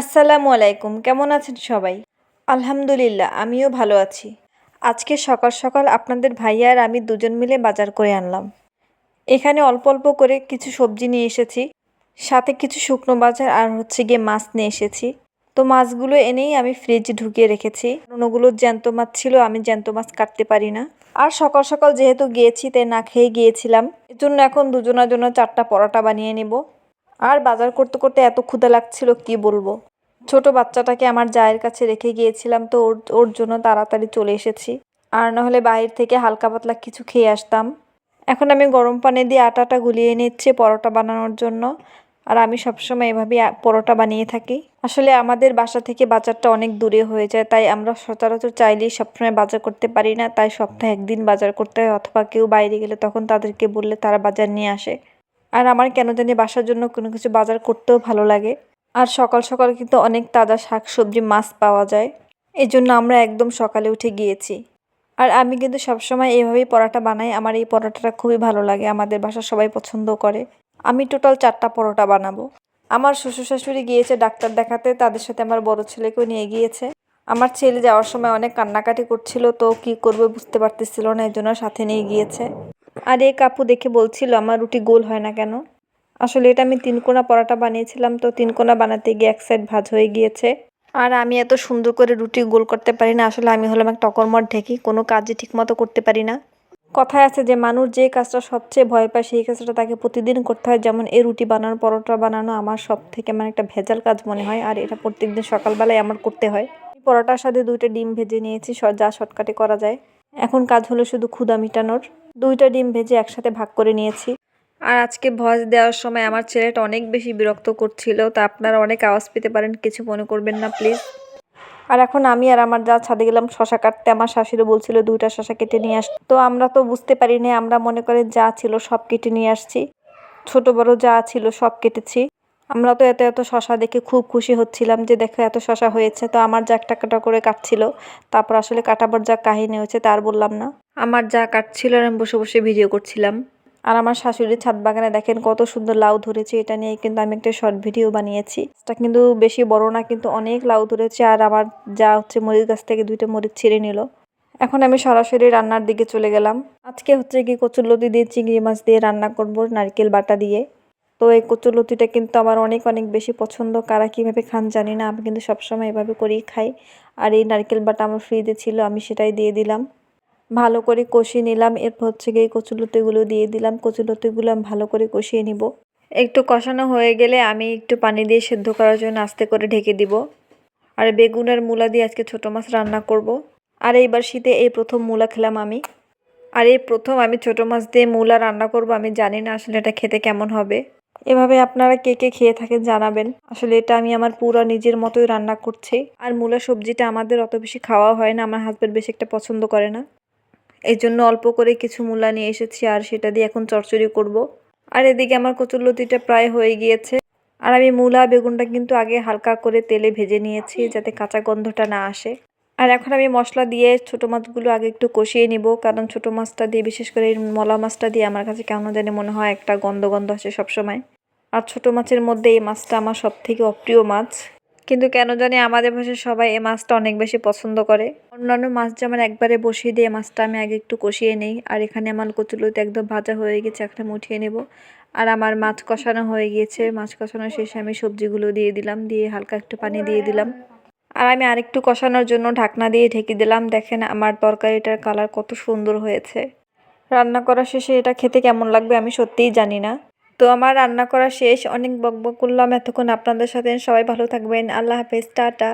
আসসালামু আলাইকুম, কেমন আছেন সবাই? আলহামদুলিল্লাহ, আমিও ভালো আছি। আজকে সকাল সকাল আপনাদের ভাইয়া আর আমি দুজন মিলে বাজার করে আনলাম। এখানে অল্প অল্প করে কিছু সবজি নিয়ে এসেছি, সাথে কিছু শুকনো বাজার আর হচ্ছে গিয়ে মাছ নিয়ে এসেছি। তো মাছগুলো এনেই আমি ফ্রিজে ঢুকিয়ে রেখেছি। ওগুলো জ্যান্ত মাছ ছিল, আমি জ্যান্ত মাছ কাটতে পারি না। আর সকাল সকাল যেহেতু গিয়েছি, তাই না খেয়ে গিয়েছিলাম। এর জন্য এখন দুজনের জন্য চারটা পরোটা বানিয়ে নেব। আর বাজার করতে করতে এত ক্ষুদা লাগছিল, কি বলব? ছোট বাচ্চাটাকে আমার জায়ের কাছে রেখে গিয়েছিলাম তো ওর ওর জন্য তাড়াতাড়ি চলে এসেছি। আর নাহলে বাইরে থেকে হালকা পাতলা কিছু খেয়ে আসতাম। এখন আমি গরম পানি দিয়ে আটাটা গুলিয়ে নিচ্ছি পরোটা বানানোর জন্য। আর আমি সবসময় এভাবেই পরোটা বানিয়ে থাকি। আসলে আমাদের বাসা থেকে বাজারটা অনেক দূরে হয়ে যায়, তাই আমরা সচরাচর চাইলেই সবসময় বাজার করতে পারি না। তাই সপ্তাহে একদিন বাজার করতে হয়, অথবা কেউ বাইরে গেলে তখন তাদেরকে বললে তারা বাজার নিয়ে আসে। আর আমার কেন জানি বাসার জন্য কোনো কিছু বাজার করতেও ভালো লাগে। আর সকাল সকাল কিন্তু অনেক তাজা শাক সবজি মাছ পাওয়া যায়। এই জন্য আমরা একদম সকালে উঠে গিয়েছি। আর আমি কিন্তু সবসময় এইভাবেই পরোটা বানাই। আমার এই পরোটাটা খুবই ভালো লাগে। আমাদের বাসার সবাই পছন্দ করে। আমি টোটাল চারটা পরোটা বানাবো। আমার শ্বশুর শাশুড়ি গিয়েছে ডাক্তার দেখাতে। তাদের সাথে আমার বড় ছেলেকেও নিয়ে গিয়েছে। আমার ছেলে যাওয়ার সময় অনেক কান্নাকাটি করছিল। তো কি করবে বুঝতে পারতেছিল না। এই জন্য সাথে নিয়ে গিয়েছে। আর এই কাপু দেখে বলছিল, আমার রুটি গোল হয় না কেন? আসলে এটা আমি তিন কোনা পরোটা বানিয়েছিলাম, তো তিনকোনা বানাতে গিয়ে এক সাইড ভাজ হয়ে গিয়েছে। আর আমি এত সুন্দর করে রুটি গোল করতে পারি না, আসলে আমি হলাম একটা টকরমট ঢেকি, কোনো কাজই ঠিকমতো করতে পারি না। কথায় আছে যে, মানুষ যে কাজটা সবচেয়ে ভয় পায়, সেই কাজটা তাকে প্রতিদিন করতে হয়। যেমন এই রুটি বানানো পরোটা বানানো আমার সব থেকে মানে একটা ভেজাল কাজ মনে হয়, আর এটা প্রত্যেকদিন সকালবেলায় আমার করতে হয়। পরোটার সাথে দুইটা ডিম ভেজে নিয়েছি যা শর্টকাটে করা যায়। এখন কাজ হলো শুধু ক্ষুদা মিটানোর। দুইটা ডিম ভেজে একসাথে ভাগ করে নিয়েছি। আর আজকে ভয়েস দেওয়ার সময় আমার ছেলেটা অনেক বেশি বিরক্ত করছিল তা আপনারা অনেক আওয়াজ পেতে পারেন কিছু মনে করবেন না প্লিজ। আর এখন আমি আর আমার যা ছাদে গেলাম শশা কাটতে আমার শাশুড়ি বলছিল দুইটা শশা কেটে নিয়ে আস। তো আমরা তো বুঝতে পারি না আমরা মনে করে যা ছিল সব কেটে নিয়ে আসছি। ছোট বড় যা ছিল সব কেটেছি। আমরা তো এত এত শশা দেখে খুব খুশি হচ্ছিলাম যে দেখো এত শশা হয়েছে তো আমার যা একটা কাটা করে কাটছিল তারপর আসলে কাটাবার যা কাহিনী হয়েছে তার বললাম না। আমার যা কাটছিল আর আমি বসে বসে ভিডিও করছিলাম। আর আমার শাশুড়ির ছাদ বাগানে দেখেন কত সুন্দর লাউ ধরেছে, এটা নিয়ে কিন্তু আমি একটা শর্ট ভিডিও বানিয়েছি। এটা কিন্তু বেশি বড় না, কিন্তু অনেক লাউ ধরেছে আর আমার যা হচ্ছে মরিচ গাছ থেকে দুইটা মরিচ ছিঁড়ে নিল। এখন আমি সরাসরি রান্নার দিকে চলে গেলাম। আজকে হচ্ছে কি কচুরলতি দিয়ে চিংড়ি মাছ দিয়ে রান্না করব নারকেল বাটা দিয়ে। তো এই কচুরলতিটা কিন্তু আমার অনেক অনেক বেশি পছন্দ, কারা কীভাবে খান জানি না, আমি কিন্তু সবসময় এভাবে করেই খাই। আর এই নারকেল বাটা আমার ফ্রিজে ছিল, আমি সেটাই দিয়ে দিলাম। ভালো করে কষিয়ে নিলাম। এরপর হচ্ছে গিয়ে কচুলতিগুলো দিয়ে দিলাম। কচুলতিগুলো আমি ভালো করে কষিয়ে নিব। একটু কষানো হয়ে গেলে আমি একটু পানি দিয়ে সেদ্ধ করার জন্য আস্তে করে ঢেকে দিব। আর বেগুন আর মূলা দিয়ে আজকে ছোটো মাছ রান্না করব। আর এইবার শীতে এই প্রথম মূলা খেলাম আমি। আর এই প্রথম আমি ছোটো মাছ দিয়ে মূলা রান্না করব। আমি জানি না আসলে এটা খেতে কেমন হবে। এভাবে আপনারা কে কে খেয়ে থাকেন জানাবেন। আসলে এটা আমি আমার পুরো নিজের মতোই রান্না করছি। আর মূলা সবজিটা আমাদের অত বেশি খাওয়া হয় না। আমার হাজব্যান্ড বেশি একটা পছন্দ করে না। এই জন্য অল্প করে কিছু মূলা নিয়ে এসেছি আর সেটা দিয়ে এখন চচ্চড়ি করব। আর এদিকে আমার কচুরলতিটা প্রায় হয়ে গিয়েছে। আর আমি মূলা, বেগুনটা কিন্তু আগে হালকা করে তেলে ভেজে নিয়েছি যাতে কাঁচা গন্ধটা না আসে। আর এখন আমি মশলা দিয়ে ছোটো মাছগুলো আগে একটু কষিয়ে নিব, কারণ ছোটো মাছটা দিয়ে, বিশেষ করে মলা মাছটা দিয়ে আমার কাছে কেমন জানি মনে হয় একটা গন্ধ গন্ধ আসে সবসময়। আর ছোটো মাছের মধ্যে এই মাছটা আমার সব থেকে অপ্রিয় মাছ। কিন্তু কেন জানি আমাদের ভাষায় সবাই এই মাছটা অনেক বেশি পছন্দ করে। অন্যান্য মাছ যেমন একবারে বসিয়ে দিয়ে মাছটা আমি আগে একটু কষিয়ে নেই, আর এখানে আমার কচুলুতে একদম ভাজা হয়ে গেছে, একটা আমি উঠিয়ে নেব। আর আমার মাছ কষানো হয়ে গিয়েছে, মাছ কষানো শেষে আমি সবজিগুলো দিয়ে দিলাম, দিয়ে হালকা একটু পানি দিয়ে দিলাম। আর আমি আরেকটু কষানোর জন্য ঢাকনা দিয়ে ঢেকে দিলাম, দেখেন আমার তরকারিটার কালার কত সুন্দর হয়েছে। রান্না করা শেষে এটা খেতে কেমন লাগবে আমি সত্যিই জানি না। তো আমার রান্না করা শেষ। অনেক বকবক করলাম। এতক্ষণ আপনাদের সাথে সবাই ভালো থাকবেন। আল্লাহ হাফেজ। টাটা।